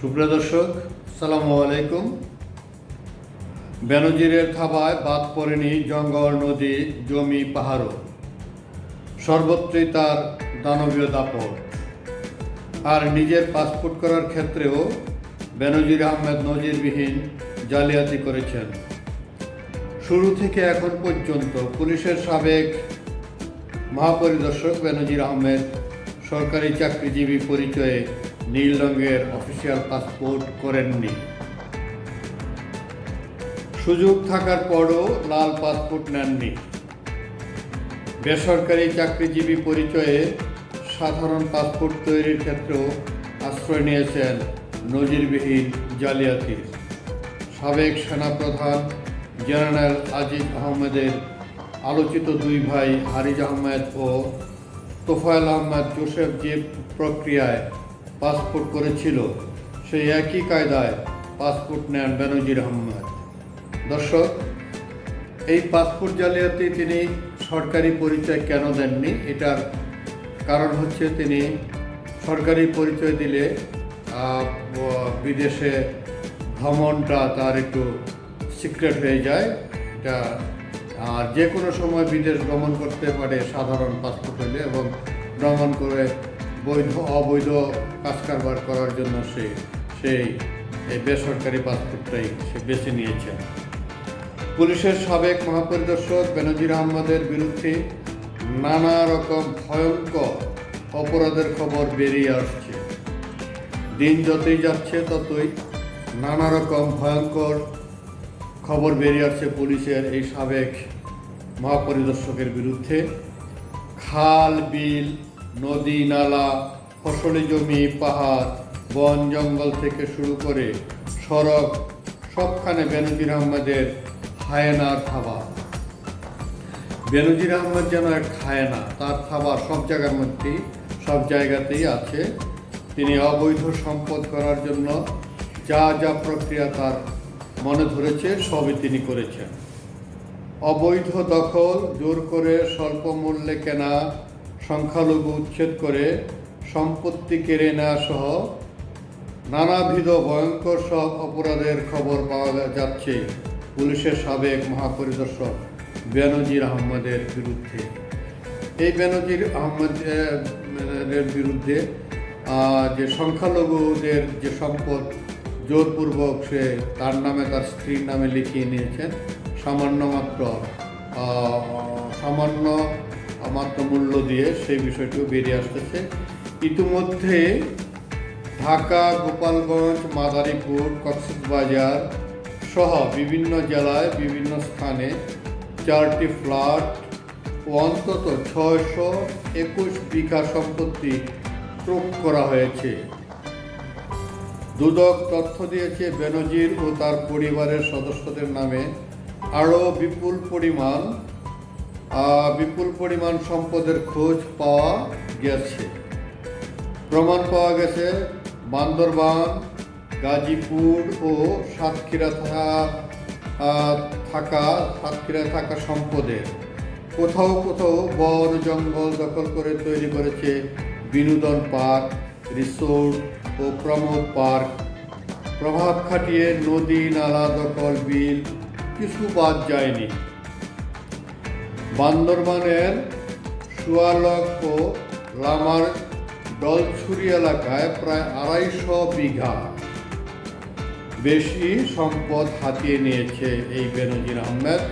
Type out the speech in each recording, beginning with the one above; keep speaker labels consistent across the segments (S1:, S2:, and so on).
S1: সুপ্রিয় দর্শক সালামু আলাইকুম। বেনজিরের থাবায় বাদ পড়েনি জঙ্গল, নদী, জমি, পাহাড়ও। সর্বত্রই তার দানবীয় দাপট। আর নিজের পাসপোর্ট করার ক্ষেত্রেও বেনজির আহমেদ নজিরবিহীন জালিয়াতি করেছেন। শুরু থেকে এখন পর্যন্ত পুলিশের সাবেক মহাপরিদর্শক বেনজির আহমেদ সরকারি চাকরিজীবী পরিচয়ে নীল রঙের অফিসিয়াল পাসপোর্ট করেননি। সুযোগ থাকার পরও লাল পাসপোর্ট নেননি। বেসরকারি চাকরিজীবী পরিচয়ে সাধারণ পাসপোর্ট তৈরির ক্ষেত্রেও আশ্রয় নিয়েছেন নজিরবিহীন জালিয়াতির সাবেক সেনাপ্রধান জেনারেল আজিজ আহমেদের আলোচিত দুই ভাই হারিজ আহমেদ ও তোফায়েল আহমেদ জোসেফ যে প্রক্রিয়ায় পাসপোর্ট করেছিল, সেই একই কায়দায় পাসপোর্ট নেন বেনজির আহমেদ। দর্শক, এই পাসপোর্ট জালিয়াতি তিনি সরকারি পরিচয় কেন দেননি? এটার কারণ হচ্ছে তিনি সরকারি পরিচয় দিলে বিদেশে ভ্রমণটা তার একটু সিক্রেট হয়ে যায়। এটা, আর যে কোনো সময় বিদেশ ভ্রমণ করতে পারে সাধারণ পাসপোর্ট হলে এবং ভ্রমণ করে বৈধ, অবৈধ কাজ কারবার করার জন্য সে সেই বেসরকারি পাসপোর্টটাই সে বেছে নিয়েছে। পুলিশের সাবেক মহাপরিদর্শক বেনজির আহমদের বিরুদ্ধে নানা রকম ভয়ঙ্কর অপরাধের খবর বেরিয়ে আসছে। দিন যতই যাচ্ছে ততই নানা রকম ভয়ঙ্কর খবর বেরিয়ে আসছে পুলিশের এই সাবেক মহাপরিদর্শকের বিরুদ্ধে। খাল, বিল নদী, নালা, ফসলি জমি, পাহাড়, বন, জঙ্গল থেকে শুরু করে সড়ক, সবখানে বেনজির আহমেদের হায়নার থাবা। বেনজির আহমেদ যেন এক খায়না তার খাবার সব জায়গার মধ্যেই, সব জায়গাতেই আছে। তিনি অবৈধ সম্পদ করার জন্য যা যা প্রক্রিয়া তার মনে ধরেছে, সবই তিনি করেছেন। অবৈধ দখল, জোর করে স্বল্প মূল্যে কেনা সংখ্যালঘু উচ্ছেদ করে সম্পত্তি কেড়ে নেওয়া সহ নানাবিধ ভয়ঙ্কর সব অপরাধের খবর পাওয়া যাচ্ছে পুলিশের সাবেক মহাপরিদর্শক বেনজির আহমদের বিরুদ্ধে। এই বেনজির আহমদের বিরুদ্ধে যে সংখ্যালঘুদের যে সম্পদ জোরপূর্বক সে তার নামে, তার স্ত্রীর নামে লিখিয়ে নিয়েছেন, সামান্য মাত্র সামান্য মাত্র মূল্য দিয়ে সেই বিষয়টিও বেরিয়ে আসতেছে। ইতিমধ্যে ঢাকা, গোপালগঞ্জ, মাদারীপুর, কক্সবাজার সহ বিভিন্ন জেলায় বিভিন্ন স্থানে চারটি ফ্ল্যাট ও অন্তত ছয়শো একুশ বিঘা সম্পত্তি ক্রোক করা হয়েছে। দুদক তথ্য দিয়েছে বেনজির ও তার পরিবারের সদস্যদের নামে আরও বিপুল পরিমাণ বিপুল পরিমাণ সম্পদের খোঁজ পাওয়া গেছে। প্রমাণ পাওয়া গেছে, বান্দরবান, গাজীপুর ও সাতক্ষীরা থাকা সাতক্ষীরা থাকা সম্পদের। কোথাও কোথাও বন, জঙ্গল দখল করে তৈরি করেছে বিনোদন পার্ক, রিসোর্ট ও প্রমোদ পার্ক। প্রভাব খাটিয়ে নদী, নালা, দখল, বিল, কিছু বাদ যায়নি। বান্দরবানের সুয়ালক ও লামার ডলছুরি এলাকায় প্রায় আড়াইশো বিঘা বেশি সম্পদ হাতিয়ে নিয়েছে এই বেনজির আহমেদ।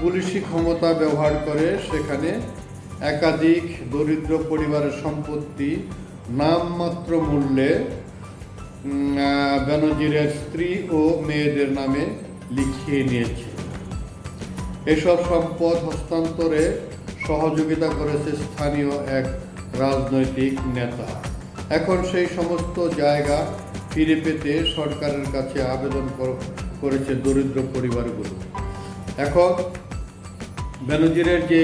S1: পুলিশি ক্ষমতা ব্যবহার করে সেখানে একাধিক দরিদ্র পরিবারের সম্পত্তি নামমাত্র মূল্যে বেনজিরের স্ত্রী ও মেয়েদের নামে লিখিয়ে নিয়েছে। এসব সম্পদ হস্তান্তরে সহযোগিতা করেছে স্থানীয় এক রাজনৈতিক নেতা। এখন সেই সমস্ত জায়গা ফিরে পেতে সরকারের কাছে আবেদন করেছে দরিদ্র পরিবারগুলো। এখন বেনজিরের যে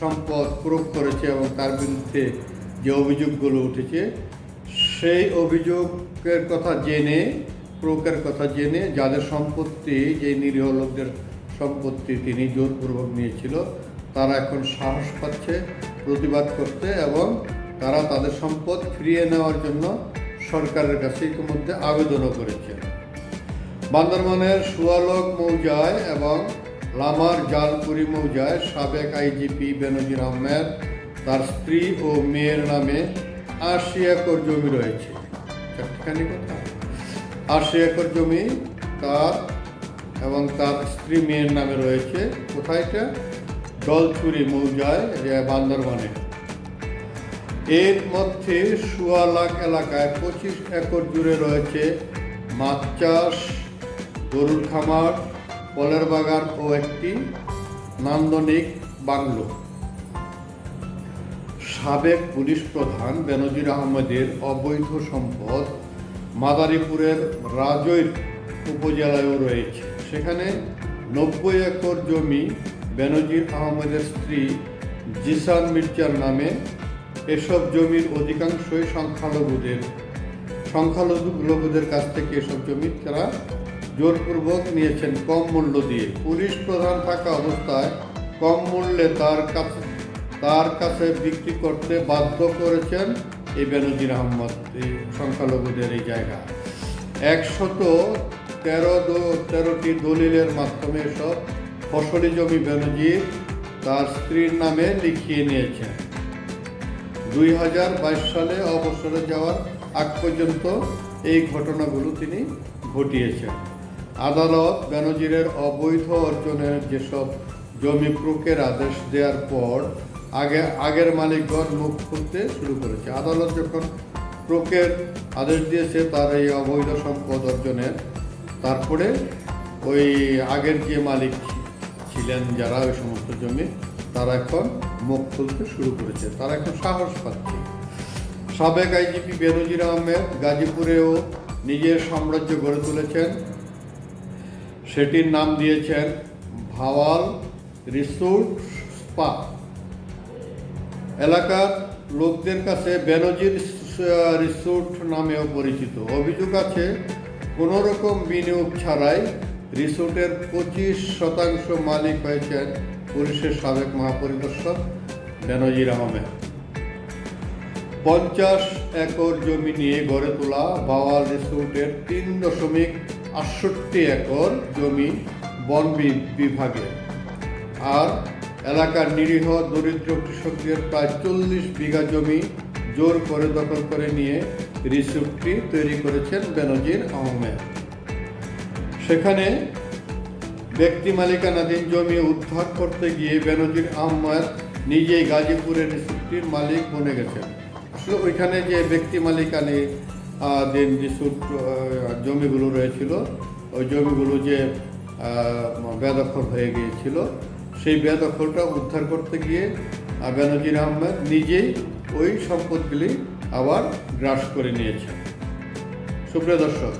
S1: সম্পদ প্রয়োগ করেছে এবং তার বিরুদ্ধে যে অভিযোগগুলো উঠেছে, সেই অভিযোগের কথা জেনে, প্রয়োগের কথা জেনে যাদের সম্পত্তি যে নিরীহ লোকদের সম্পত্তি তিনি জোরপূর্বক নিয়েছিল, তারা এখন সাহস পাচ্ছে, প্রতিবাদ করতে এবং তারা তাদের সম্পদ ফিরিয়ে নেওয়ার জন্য সরকারের কাছে ইতিমধ্যে আবেদনও করেছে। বান্দরবানের সুয়ালক মৌজায় এবং লামার জালপুরি মৌজায় সাবেক আইজিপি বেনজির আহমেদ, তার স্ত্রী ও মেয়ের নামে আশি একর জমি রয়েছে। আশি একর জমি তার এবং তার স্ত্রী মেয়ের নামে রয়েছে। কোথায় এটা? ডলচুরি মৌজায় বান্দরবানে। এর মধ্যে সুয়ালাক এলাকায় পঁচিশ একর জুড়ে রয়েছে মাছ চাষ, গরুর খামার, ফলের বাগান ও একটি নান্দনিক বাংলো। সাবেক পুলিশ প্রধান বেনজির আহমেদের অবৈধ সম্পদ মাদারীপুরের রাজৈর উপজেলায়ও রয়েছে। সেখানে নব্বই একর জমি বেনজির আহমেদের স্ত্রী জিসান মির্জার নামে এসব জমির অধিকাংশই সংখ্যালঘুদের, সংখ্যালঘু সংখ্যালঘুদের কাছ থেকে এসব জমি তারা জোরপূর্বক নিয়েছেন কম মূল্য দিয়ে। পুলিশ প্রধান থাকা অবস্থায় কম মূল্যে তার কাছে তার কাছে বিক্রি করতে বাধ্য করেছেন এই বেনজির আহমদ, এই সংখ্যালঘুদের এই জায়গা। একশত তেরো তেরোটি দলিলের মাধ্যমে সব ফসলি জমি বেনজির তার স্ত্রীর নামে লিখিয়ে নিয়েছেন। দুই হাজার বাইশ সালে অবসরে যাওয়ার আগ পর্যন্ত এই ঘটনাগুলো তিনি ঘটিয়েছেন। আদালত বেনজিরের অবৈধ অর্জনের যেসব জমি ক্রোকের আদেশ দেওয়ার পর আগে আগের মালিকগণ মুখ খুলতে শুরু করেছে। আদালত যখন ক্রোকের আদেশ দিয়েছে, তার এই অবৈধ সম্পদ অর্জনের তারপরে ওই আগের যে মালিক ছিলেন যারা ওই সমস্ত জমি, তারা এখন মুখ খুলতে শুরু করেছে। তারা এখন সাহস পাচ্ছে। সাবেক আইজিপি বেনজির আহমেদ গাজীপুরেও নিজের সাম্রাজ্য গড়ে তুলেছেন। সেটির নাম দিয়েছেন ভাওয়াল রিসোর্ট স্পা। এলাকার লোকদের কাছে বেনজির রিসোর্ট নামেও পরিচিত। অভিযোগ আছে কোনো রকম বিনিয়োগ ছাড়াই রিসোর্টের পঁচিশ শতাংশ মালিক হয়েছেন পুলিশের সাবেক মহাপরিদর্শক বেনজির আহমেদ। পঞ্চাশ একর জমি নিয়ে গড়ে তোলা বাওয়াল রিসোর্টের তিন দশমিক আটষট্টি একর জমি বন বিভাগে। আর এলাকার নিরীহ দরিদ্র কৃষকদের প্রায় চল্লিশ বিঘা জমি জোর করে দখল করে নিয়ে রিসোর্টটি তৈরি করেছেন বেনজির আহমেদ। সেখানে ব্যক্তি মালিকানাধীন জমি উদ্ধার করতে গিয়ে বেনজির আহমেদ নিজেই গাজীপুরের রিসোর্টটির মালিক বনে গেছেন। আসলে ওইখানে যে ব্যক্তি মালিকানে দিন আহ, জমিগুলো রয়েছিল ওই জমিগুলো যে বেদখল হয়ে গিয়েছিল সেই বেদখলটা উদ্ধার করতে গিয়ে বেনজির আহমেদ নিজেই ওই সম্পদগুলি আবার গ্রাস করে নিয়েছে সুপ্রিয় দর্শক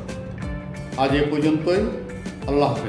S1: আজ এ পর্যন্তই। আল্লাহ হাফেজ।